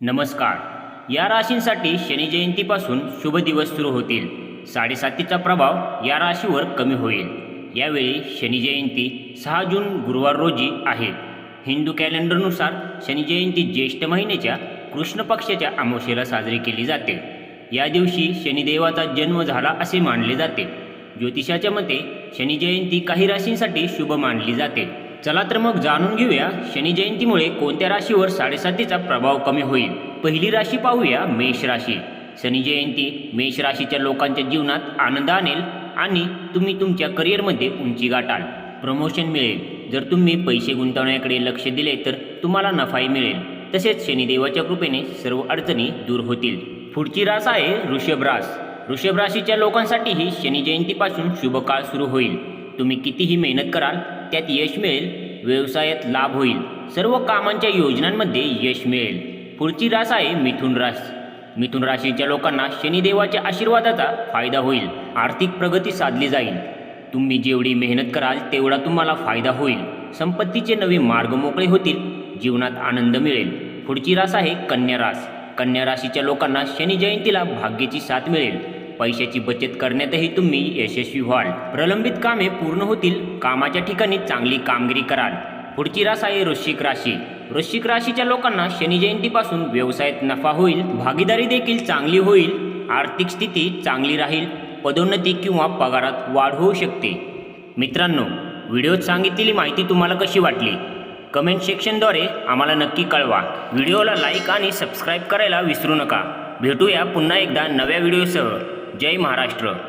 नमस्कार. या राशींसाठी शनी जयंतीपासून शुभ दिवस सुरू होतील. साडेसातीचा प्रभाव या राशीवर कमी होईल. यावेळी शनी जयंती सहा जून गुरुवार रोजी आहे. हिंदू कॅलेंडरनुसार शनी जयंती ज्येष्ठ महिन्याच्या कृष्ण पक्षाच्या अमावशेला साजरी केली जाते. या दिवशी शनिदेवाचा जन्म झाला असे मानले जाते. ज्योतिषाच्या मते शनी जयंती काही राशींसाठी शुभ मानली जाते. चला तर मग जाणून घेऊया शनी जयंतीमुळे कोणत्या राशीवर साडेसातीचा प्रभाव कमी होईल? पहिली राशी पाहूया मेष राशी. शनी जयंती मेष राशीच्या लोकांच्या जीवनात आनंद आणेल आणि तुम्ही तुमच्या करिअरमध्ये उंची गाठाल. प्रमोशन मिळेल. जर तुम्ही पैसे गुंतवण्याकडे लक्ष दिले तर तुम्हाला नफाही मिळेल. तसेच शनिदेवाच्या कृपेने सर्व अडचणी दूर होतील. पुढची रास आहे ऋषभ रास. वृषभ राशीच्या लोकांसाठीही शनी जयंतीपासून शुभ काळ सुरू होईल. तुम्ही कितीही मेहनत कराल त्यात यश मिळेल व्यवसायात लाभ होईल. सर्व कामांच्या योजनांमध्ये यश मिळेल. पुढची रास आहे मिथुन रास. मिथुन राशीच्या लोकांना शनिदेवाच्या आशीर्वादाचा फायदा होईल. आर्थिक प्रगती साधली जाईल. तुम्ही जेवढी मेहनत कराल तेवढा तुम्हाला फायदा होईल. संपत्तीचे नवे मार्ग मोकळे होतील. जीवनात आनंद मिळेल. पुढची रास आहे कन्या रास. कन्या राशीच्या लोकांना शनी जयंतीला भाग्याची साथ मिळेल. पैशाची बचत करण्यातही तुम्ही यशस्वी व्हाल. प्रलंबित कामे पूर्ण होतील. कामाच्या ठिकाणी चांगली कामगिरी कराल. पुढची रास आहे वृश्चिक राशी. वृश्चिक राशीच्या लोकांना शनी जयंतीपासून व्यवसायात नफा होईल. भागीदारी देखील चांगली होईल. आर्थिक स्थिती चांगली राहील. पदोन्नती किंवा पगारात वाढ होऊ शकते. मित्रांनो व्हिडिओत सांगितलेली माहिती तुम्हाला कशी वाटली? कमेंट सेक्शनद्वारे आम्हाला नक्की कळवा. व्हिडिओला लाईक आणि सबस्क्राईब करायला विसरू नका. भेटूया पुन्हा एकदा नव्या व्हिडिओसह. जय महाराष्ट्र.